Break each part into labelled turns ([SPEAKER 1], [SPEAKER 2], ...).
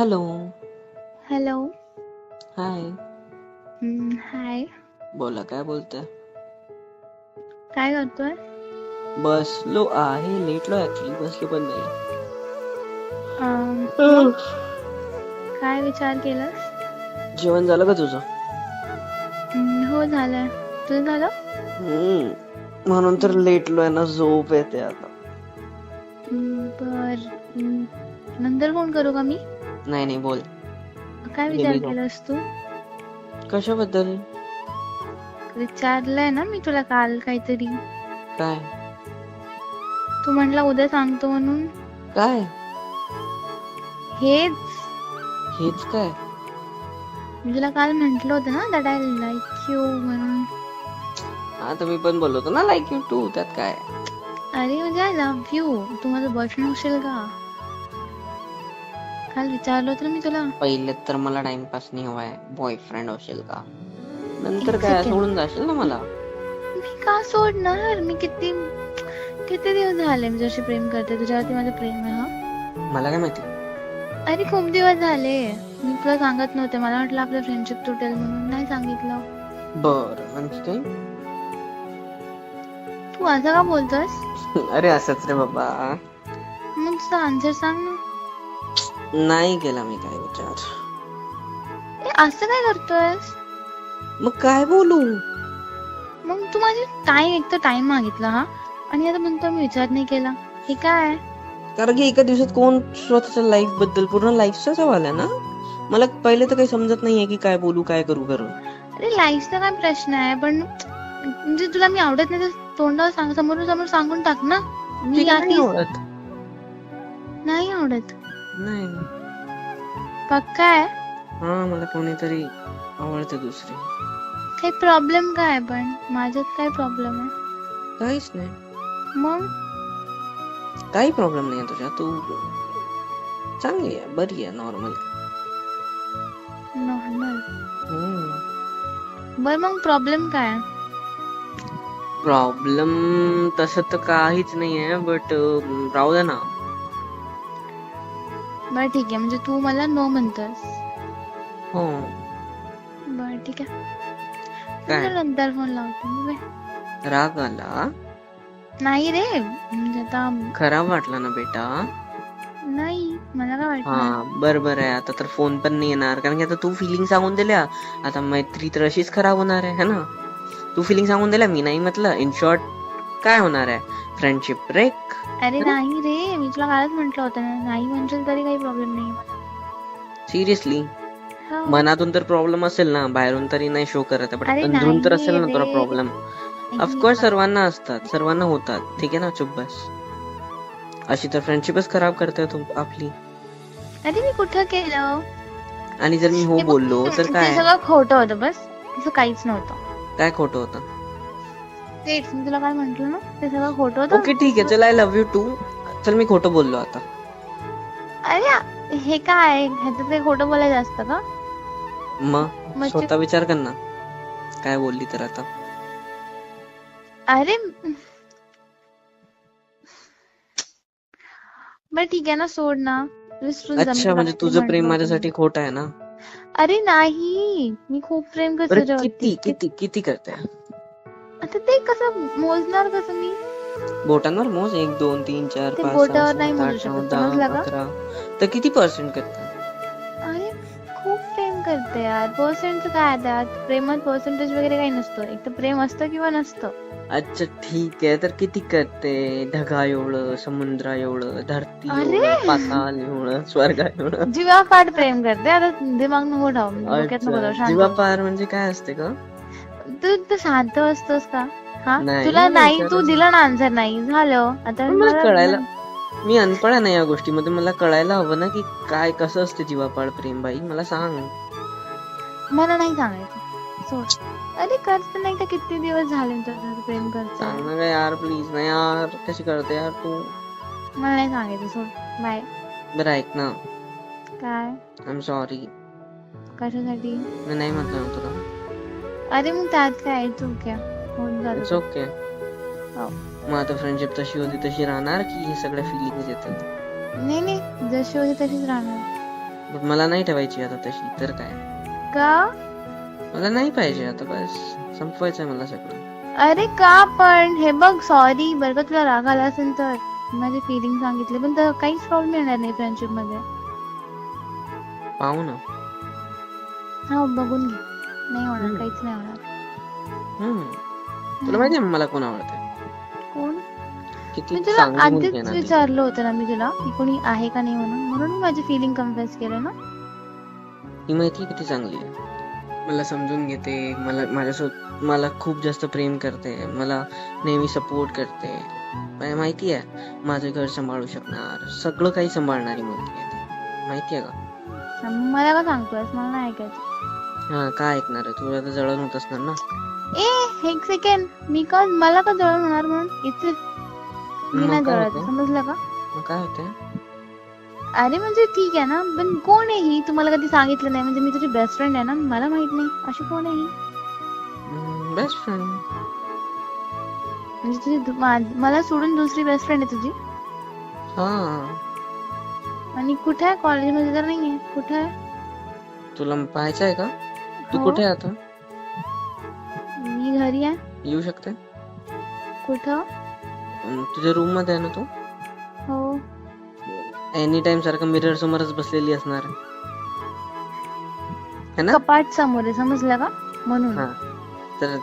[SPEAKER 1] Hello
[SPEAKER 2] hello
[SPEAKER 1] hi
[SPEAKER 2] हम्म, हाय
[SPEAKER 1] बोला काय बोलताय
[SPEAKER 2] काय करतोय?
[SPEAKER 1] बसलो आहे लेटलो ऍक्च्युली बसलो पण नाही.
[SPEAKER 2] काय विचार केलास?
[SPEAKER 1] जेवण झालं का तुझं?
[SPEAKER 2] हम्म, हो झालंय तुझं झालं?
[SPEAKER 1] हम्म म्हणून तर लेटलोय ना झोप येते आता.
[SPEAKER 2] हम्म, बर. हम्म, नंतर फोन करू का मी?
[SPEAKER 1] नाही नाही बोल.
[SPEAKER 2] काय विचार. केलास तू?
[SPEAKER 1] कशाबद्दल?
[SPEAKER 2] विचारलंय ना मी तुला काल काहीतरी.
[SPEAKER 1] काय?
[SPEAKER 2] तू म्हटला उद्या सांगतो म्हणून.
[SPEAKER 1] काय?
[SPEAKER 2] हेच.
[SPEAKER 1] हेच काय?
[SPEAKER 2] मी तुला काल म्हंटल होतं ना दॅट आय लाईक यू म्हणून.
[SPEAKER 1] आता मी पण बोललो होतो ना लाईक यू टू त्यात काय?
[SPEAKER 2] अरे म्हणजे आय लव्ह यू तू माझं बॉयफ्रेंड होशील का? काल विचारलं होतं ना मी तुला.
[SPEAKER 1] पहिले तर मला टाइमपास नाही हवाय बॉयफ्रेंड होशील का? नंतर
[SPEAKER 2] एक
[SPEAKER 1] काय
[SPEAKER 2] second.
[SPEAKER 1] सोडून जाशील ना मला?
[SPEAKER 2] मी का सोडणार? मी किती किती दिवस झाले मी तुझ्याशी प्रेम करते तुझ्यावरती माझं प्रेम आहे हा?
[SPEAKER 1] मला काय माहिती?
[SPEAKER 2] अरे खूप दिवस झाले. मी तुला सांगत नव्हते. मला वाटलं आपलं फ्रेंडशिप तुटेल म्हणून नाही सांगितलं.
[SPEAKER 1] बर काही
[SPEAKER 2] तू असं का बोलतोस
[SPEAKER 1] अरे असंच रे बाबा.
[SPEAKER 2] मग तुझा आन्सर सांग ना.
[SPEAKER 1] नाही केला मी काय विचार.
[SPEAKER 2] असं काय करतोयस?
[SPEAKER 1] मग काय बोलू?
[SPEAKER 2] मग तू माझी टाइम एक तर टाइम मागितला हा. आणि आता म्हणतो मी विचार नाही केला. हे काय?
[SPEAKER 1] कारण की एका दिवसात कोण स्वतःच्या लाईफबद्दल पूर्ण लाईफचा सवाल आहे ना? मला पहिले तर काही समजत नाहीये की काय बोलू काय करू करून
[SPEAKER 2] अरे लाईफचा काय प्रश्न आहे? पण म्हणजे तुला मी आवडत नाही तर तोंडावर सांग समोरून समोर सांगून टाक ना. मी आधी
[SPEAKER 1] आवडत.
[SPEAKER 2] नाही आवडत.
[SPEAKER 1] नाही.
[SPEAKER 2] पक्का आहे
[SPEAKER 1] हा मला कोणीतरी आवडते दुसरी.
[SPEAKER 2] काही प्रॉब्लेम काय आहे पण? माझ्यात काय प्रॉब्लेम आहे?
[SPEAKER 1] काहीच नाही.
[SPEAKER 2] मग?
[SPEAKER 1] काही प्रॉब्लेम नाही तुझ्या. तू चांगली आहे बरी आहे नॉर्मल
[SPEAKER 2] नॉर्मल बर मग प्रॉब्लेम काय? आहे?
[SPEAKER 1] प्रॉब्लेम तसं तर काहीच नाही आहे बट राहू दे ना.
[SPEAKER 2] बरं ठीक आहे. म्हणजे तू मला नो म्हणतोस
[SPEAKER 1] हो.
[SPEAKER 2] बर ठीक आहे.
[SPEAKER 1] काय?
[SPEAKER 2] तुला नंतर फोन लावते मी बाय.
[SPEAKER 1] राग आला?
[SPEAKER 2] नाही रे. म्हणजे आता
[SPEAKER 1] खराब वाटला ना बेटा.
[SPEAKER 2] नाही मला काय वाटणार?
[SPEAKER 1] हा बरोबर आहे. आता तर फोन पण नाही येणार. कारण की आता तू फिलिंग सांगून दिल्या. आता मैत्री तर अशीच खराब होणार आहे है ना? तू फिलिंग सांगून दिल्या? मी नाही म्हटलं. इन शॉर्ट काय होणार आहे? फ्रेंडशिप ब्रेक
[SPEAKER 2] अरे नाही रे मी तुला कालच म्हंटल होतं ना नाही म्हणशील तरी काही प्रॉब्लेम नाही मला.
[SPEAKER 1] सिरियसली. मनातून तर प्रॉब्लेम असेल ना बाहेरून तरी नाही शो करत
[SPEAKER 2] अरे
[SPEAKER 1] पण अंदरून तर
[SPEAKER 2] नाही
[SPEAKER 1] असेल ना तुला
[SPEAKER 2] रे.
[SPEAKER 1] Problem of course. सर्वांना असतात सर्वांना होतात. ठीक आहे ना चुप बस. अशी तर फ्रेंडशिपच खराब करताय तू आपली.
[SPEAKER 2] अरे मी कुठं केलं?
[SPEAKER 1] आणि जर मी हो
[SPEAKER 2] हे बघ,
[SPEAKER 1] बोललो तर
[SPEAKER 2] ते
[SPEAKER 1] काय?
[SPEAKER 2] सगळं खोटं होतं बस. तसं काहीच नव्हतं.
[SPEAKER 1] काय खोटं होतं?
[SPEAKER 2] तेच मी तुला काय म्हंटल ना ते सगळं खोटं होतं.
[SPEAKER 1] ओके ठीक आहे. चल आय लव्ह यू टू चल मी खोटं बोललो आता.
[SPEAKER 2] अरे हे काय? ह्याच्यात काही खोटं बोलायचं असतं का?
[SPEAKER 1] मग? स्वतः विचार कर ना. काय बोलली तर आता.
[SPEAKER 2] अरे बर ठीक आहे ना सोड ना. विसरून जा, मी
[SPEAKER 1] अच्छा
[SPEAKER 2] तुला
[SPEAKER 1] म्हणजे
[SPEAKER 2] काहीतरी
[SPEAKER 1] तुझं प्रेम
[SPEAKER 2] म्हंटल होतं.
[SPEAKER 1] माझ्यासाठी खोट आहे ना?
[SPEAKER 2] अरे नाही. मी खूप प्रेम करते
[SPEAKER 1] बरं
[SPEAKER 2] तुझ्यावरती.
[SPEAKER 1] किती किती किती करते?
[SPEAKER 2] आता ते कसं मोजणार कसं मी
[SPEAKER 1] बोटांवर मोज एक दोन तीन चार
[SPEAKER 2] ते
[SPEAKER 1] पाच
[SPEAKER 2] बोटावर नाही
[SPEAKER 1] सात
[SPEAKER 2] मोजू
[SPEAKER 1] आठ
[SPEAKER 2] शकत,
[SPEAKER 1] नऊ
[SPEAKER 2] समजलं
[SPEAKER 1] दहा
[SPEAKER 2] का?
[SPEAKER 1] अकरा. तर किती पर्सेंट करते?
[SPEAKER 2] अरे खूप प्रेम करते यार. पर्सेंट काय त्यात प्रेमात पर्सेंटेज वगैरे काही नसतं. एक तर प्रेम असतं किंवा नसतं.
[SPEAKER 1] अच्छा ठीक आहे. तर किती करते? ढगा एवढं समुद्रा एवढं धरती
[SPEAKER 2] अरे!
[SPEAKER 1] एवढं पाताल एवढं स्वर्ग एवढं.
[SPEAKER 2] जीवा पाठ प्रेम करते. आता दिमाग नको ठेव डोक्यात नको
[SPEAKER 1] अच्छा.
[SPEAKER 2] शांत.
[SPEAKER 1] म्हणजे काय असते का
[SPEAKER 2] तू तू शांत असतोस का? हा?
[SPEAKER 1] नाही,
[SPEAKER 2] तुला
[SPEAKER 1] नाही
[SPEAKER 2] नाही तू. दिला ना आन्सर नाही. झालं. आता
[SPEAKER 1] पण मला
[SPEAKER 2] मला-
[SPEAKER 1] कळायला मी अनपढ आहे ना या गोष्टीमध्ये. मला कळायला हवं ना की काय कसं असते जीवापाड प्रेम बाई? मला सांग.
[SPEAKER 2] मला नाही सांगायचं. सोड. अरे करते नाही तर किती दिवस झाले तुझ्यावर प्रेम करते
[SPEAKER 1] सांग ना काय यार प्लीज ना यार. कशी करते यार तू?
[SPEAKER 2] मला नाही सांगायचं सोड. बाय
[SPEAKER 1] बरं ऐक ना.
[SPEAKER 2] काय?
[SPEAKER 1] आय एम सॉरी
[SPEAKER 2] कशासाठी?
[SPEAKER 1] मी नाही म्हटलं ना तुला.
[SPEAKER 2] अरे मग त्यात काय? चूक आहे होऊन
[SPEAKER 1] इट्स
[SPEAKER 2] जातं
[SPEAKER 1] ओके
[SPEAKER 2] हो.
[SPEAKER 1] मग आता फ्रेंडशिप तशी होती तशी राहणार की हे सगळ्या फिलिंग्स येतात?
[SPEAKER 2] नाही नाही. जशी होती तशीच राहणार.
[SPEAKER 1] पण मला नाही ठेवायची आता तशी. तर काय?
[SPEAKER 2] का?
[SPEAKER 1] मला नाही पाहिजे आता बस. संपवायचंय मला सगळं.
[SPEAKER 2] अरे का पण? हे बघ सॉरी बरं का तुला राग आला असेल तर. माझे फिलिंग सांगितले. पण तर काहीच प्रॉब्लेम येणार नाही फ्रेंडशिपमध्ये.
[SPEAKER 1] पाहू ना.
[SPEAKER 2] हा बघून घे. नाही होणार
[SPEAKER 1] हम्म.
[SPEAKER 2] काहीच नाही होणार.
[SPEAKER 1] हम्म. तुला माहितीये मला कोण आवडतं
[SPEAKER 2] कोण?
[SPEAKER 1] किती
[SPEAKER 2] मी तुला
[SPEAKER 1] चांगली मुलगी
[SPEAKER 2] आधीच
[SPEAKER 1] आहे ना ती.
[SPEAKER 2] विचारलं होतं ना मी तुला की कोणी आहे का नाही म्हणून. म्हणून मी माझी फिलिंग कन्फ्युज केलं ना.
[SPEAKER 1] ती माहिती किती चांगली आहे. मला समजून घेते मला माझ्यासोबत मला खूप जास्त प्रेम करते मला नेहमी सपोर्ट करते. मला माहिती आहे माझं घर सांभाळू शकणार सगळं काही सांभाळणारी मुलगी आहे ती. माहिती आहे का?
[SPEAKER 2] मला का सांगतोयस? मला नाही ऐकायचं.
[SPEAKER 1] हा काय ऐकणार आहे? तुला तर जळण होत असणार ना.
[SPEAKER 2] ए एक सेकंड मी का मला का जळण होणार म्हणून? इथे. मी
[SPEAKER 1] मग
[SPEAKER 2] नाही
[SPEAKER 1] काय
[SPEAKER 2] जळत.
[SPEAKER 1] होतंय?
[SPEAKER 2] समजलं का?
[SPEAKER 1] मग काय होतंय?
[SPEAKER 2] अरे म्हणजे ठीक आहे ना. पण कोण आहे ही? तुम्हाला कधी सांगितलं नाही. म्हणजे मी तुझी बेस्ट फ्रेंड आहे ना? मला माहीत नाही. अशी कोण आहे ही?
[SPEAKER 1] बेस्ट फ्रेंड
[SPEAKER 2] म्हणजे तुझी दु- मा- मला सोडून दुसरी बेस्ट फ्रेंड आहे तुझी?
[SPEAKER 1] हा.
[SPEAKER 2] आणि कुठे आहे कॉलेजमध्ये तर नाहीये? कुठे आहे?
[SPEAKER 1] तुला पाहायचं आहे का? तू
[SPEAKER 2] हो.
[SPEAKER 1] कुठे आहे आता?
[SPEAKER 2] मी घरी आहे.
[SPEAKER 1] येऊ शकते?
[SPEAKER 2] कुठं?
[SPEAKER 1] तुझ्या रूममध्ये आहे ना तू?
[SPEAKER 2] हो.
[SPEAKER 1] एनी टाइम सारखं मिरर समोरच बसलेली असणार. है ना?
[SPEAKER 2] कपाट समोर आहे समजलं का? म्हणून.
[SPEAKER 1] हा. तर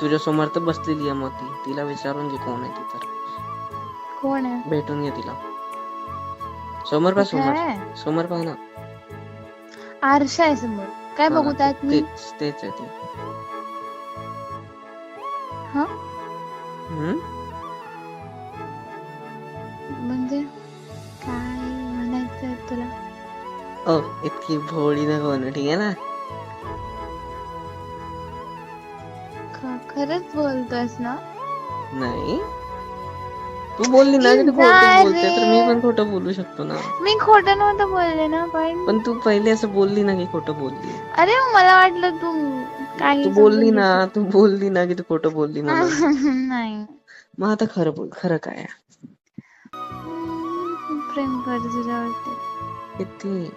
[SPEAKER 1] तुझ्या समोर तर बसलेली आहे मग ती तिला विचारून घे कोण आहे ती तर.
[SPEAKER 2] कोण आहे?
[SPEAKER 1] भेटून घे तिला. समोर
[SPEAKER 2] कुठे
[SPEAKER 1] समोर.
[SPEAKER 2] आहे?
[SPEAKER 1] समोर पहा ना.
[SPEAKER 2] आरशा आहे समोर. काय
[SPEAKER 1] हा,
[SPEAKER 2] बघू त्यात मी
[SPEAKER 1] तेच तेच आहे ती.
[SPEAKER 2] हा?
[SPEAKER 1] हम्म?
[SPEAKER 2] म्हणजे काय म्हणायचं तुला?
[SPEAKER 1] ओ इतकी भोळी नको ना ठीक आहे ना?
[SPEAKER 2] ख- खरंच बोलतोयस ना?
[SPEAKER 1] नाही. तू बोलली ना की तू
[SPEAKER 2] जा
[SPEAKER 1] खोटं बोलते तर मी. पण खोटं बोलू शकतो ना.
[SPEAKER 2] मी खोटं नव्हतं बोलले ना पण
[SPEAKER 1] पण तू पहिले असं बोलली ना की खोटं बोलली.
[SPEAKER 2] अरे मला वाटलं तू काही
[SPEAKER 1] तू बोलली ना तू बोलली ना की तू खोटं बोलली
[SPEAKER 2] समजून नाही.
[SPEAKER 1] मग आता खरं बोल खरं काय आहे?
[SPEAKER 2] प्रेम करते तुझ्यावरती
[SPEAKER 1] किती?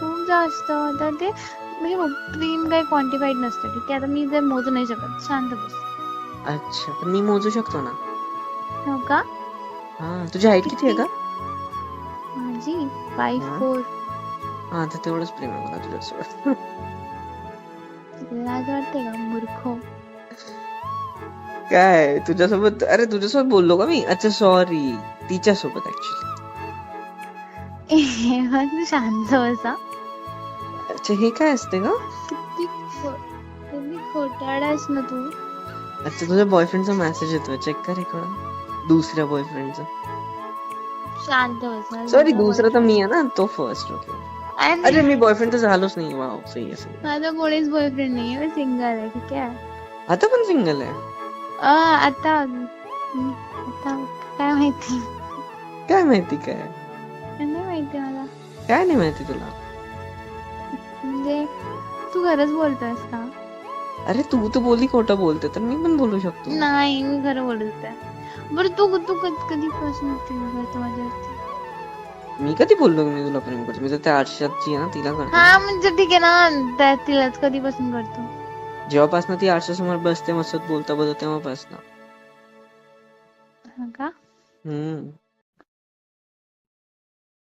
[SPEAKER 2] खूप जास्त आता ते म्हणजे बघ, प्रेम काही क्वांटिफाईड नसतं ठीक आहे? आता मी ते मोजू नाही शकत शांत बस.
[SPEAKER 1] अच्छा पण मी मोजू शकतो ना.
[SPEAKER 2] हो का?
[SPEAKER 1] हा तुझी हाईट किती आहे का
[SPEAKER 2] माझी? फाईव्ह
[SPEAKER 1] हा.
[SPEAKER 2] फोर
[SPEAKER 1] हा तर तेवढंच प्रेम आहे मला तुझ्यासोबत.
[SPEAKER 2] लाज वाटते का मूर्ख?
[SPEAKER 1] काय? तुझ्यासोबत अरे तुझ्यासोबत बोललो का मी? अच्छा सॉरी तिच्यासोबत ऍक्च्युली
[SPEAKER 2] ए, मग तू शांत बसा
[SPEAKER 1] अच्छा हे काय असते का
[SPEAKER 2] किती खो- किती ना तू.
[SPEAKER 1] अच्छा तुझ्या बॉयफ्रेंडचा मेसेज येतोय. चेक कर इकडं. दुसऱ्या बॉयफ्रेंडचा
[SPEAKER 2] शांत बसा.
[SPEAKER 1] सॉरी दुसरा तर मी आहे ना तो फर्स्ट ओके
[SPEAKER 2] अरे,
[SPEAKER 1] अरे मी बॉयफ्रेंड तर झालोच नाही. वाव सही आहे.
[SPEAKER 2] माझा कोणीच बॉयफ्रेंड नाही मी सिंगल आहे ठीक आहे?
[SPEAKER 1] आता पण सिंगल आहे?
[SPEAKER 2] आता. आता काय माहिती?
[SPEAKER 1] काय माहिती काय
[SPEAKER 2] नाही माहिती मला.
[SPEAKER 1] काय नाही माहिती तुला?
[SPEAKER 2] म्हणजे तू खरंच बोलतोयस का?
[SPEAKER 1] अरे तू तर बोलली खोटं बोलते तर मी पण बोलू शकतो.
[SPEAKER 2] नाही मी खरं बोलत होते बरं तू तू कधी कधीपासून प्रेम करतो माझ्यावरती.
[SPEAKER 1] मी कधी बोललो मी तुला प्रेम करतो? मी तर त्या आरशाची आहे ना तिला करतो.
[SPEAKER 2] हा म्हणजे ठीक आहे ना त्या तिलाच कधीपासून करतो?
[SPEAKER 1] जेव्हापासून ती आरशा समोर बसते मस्त बोलता बोलता तेव्हापासून.
[SPEAKER 2] हा का?
[SPEAKER 1] हम्म.